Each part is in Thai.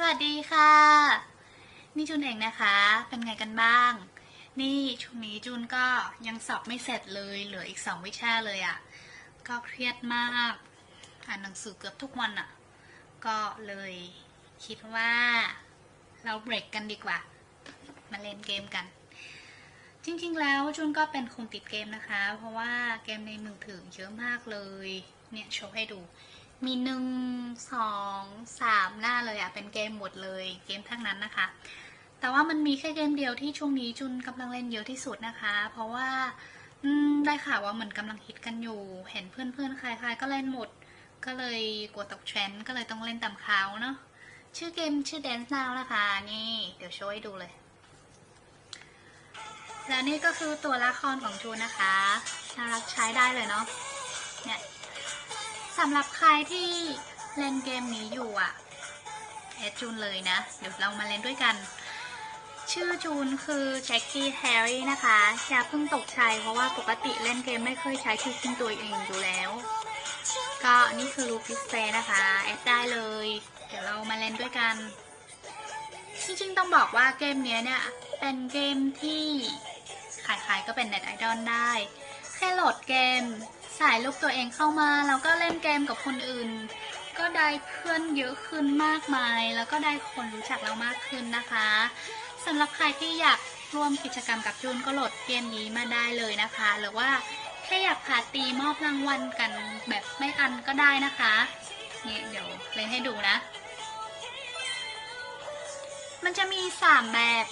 สวัสดีค่ะ นี่จุนเองนะคะ เป็นไงกันบ้าง นี่ช่วงนี้จุนก็ยังสอบไม่เสร็จเลย เหลืออีกสองวิชาเลยอะ่ะ ก็เครียดมาก อ่านหนังสือเกือบทุกวันอะ่ะ ก็เลยคิดว่าเราเบรกกันดีกว่า มาเล่นเกมกัน จริงๆ แล้วจุนก็เป็นคนติดเกมนะคะ เพราะว่าเกมในมือถือเยอะมากเลย เนี่ยโชว์ให้ดู มีหนึ่งสองสามหน้าเลยอะเป็นเกมหมดเลยเกมทั้งนั้นนะคะ แต่ว่ามันมีแค่เกมเดียวที่ช่วงนี้จุนกำลังเล่นเยอะที่สุดนะคะ เพราะว่าได้ข่าวว่าเหมือนกำลังฮิตกันอยู่ เห็นเพื่อนๆใครๆก็เล่นหมด ก็เลยกลัวตกเทรนด์ก็เลยต้องเล่นตามเขาเนาะชื่อเกมชื่อ Dance Now นะคะ นี่เดี๋ยวโชว์ให้ดูเลย แล้วนี่ก็คือตัวละครของจูนนะคะน่ารักใช้ได้เลยเนาะเนี่ย สำหรับใครที่เล่นเกมนี้อยู่อะแอดจูนเลยนะ เดี๋ยวเรามาเล่นด้วยกัน ชื่อจูนคือแจ็คกี้แฮร์รี่นะคะอย่าเพิ่งตกใจเพราะว่าปกติเล่นเกมไม่เคยใช้ชื่อจริงตัวเองอยู่แล้ว ก็นี่คือลูกดิสเพย์นะคะ แอดได้เลย เดี๋ยวเรามาเล่นด้วยกัน จริงๆต้องบอกว่าเกมนี้เนี่ย เป็นเกมที่ใครๆก็เป็นเน็ตไอดอลได้ แค่โหลดเกม ใส่ลูกตัวเองเข้ามาแล้วก็เล่นเกมกับคนอื่น ก็ได้เพื่อนเยอะขึ้นมากมาย แล้วก็ได้คนรู้จักเรามากขึ้นนะคะสำหรับใครที่อยากร่วมกิจกรรมกับจูนก็โหลดเกมนี้มาได้เลยนะคะ หรือว่าแค่อยากพาตีมอบรางวัลกันแบบไม่อันก็ได้นะคะนี่เดี๋ยวเล่นให้ดูนะ มันจะมีสามแบบ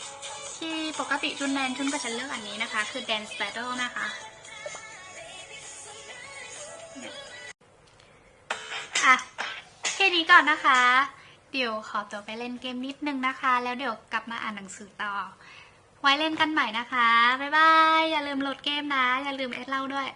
ที่ปกติจุนแมนจุนก็จะเลือกอันนี้นะคะ คือ Dance Battle นะคะ ก่อนนะคะ เดี๋ยวขอตัวไปเล่นเกมนิดนึงนะคะ แล้วเดี๋ยวกลับมาอ่านหนังสือต่อ ไว้เล่นกันใหม่นะคะ บ๊ายบาย อย่าลืมโหลดเกมนะ อย่าลืมแอดเล่าด้วย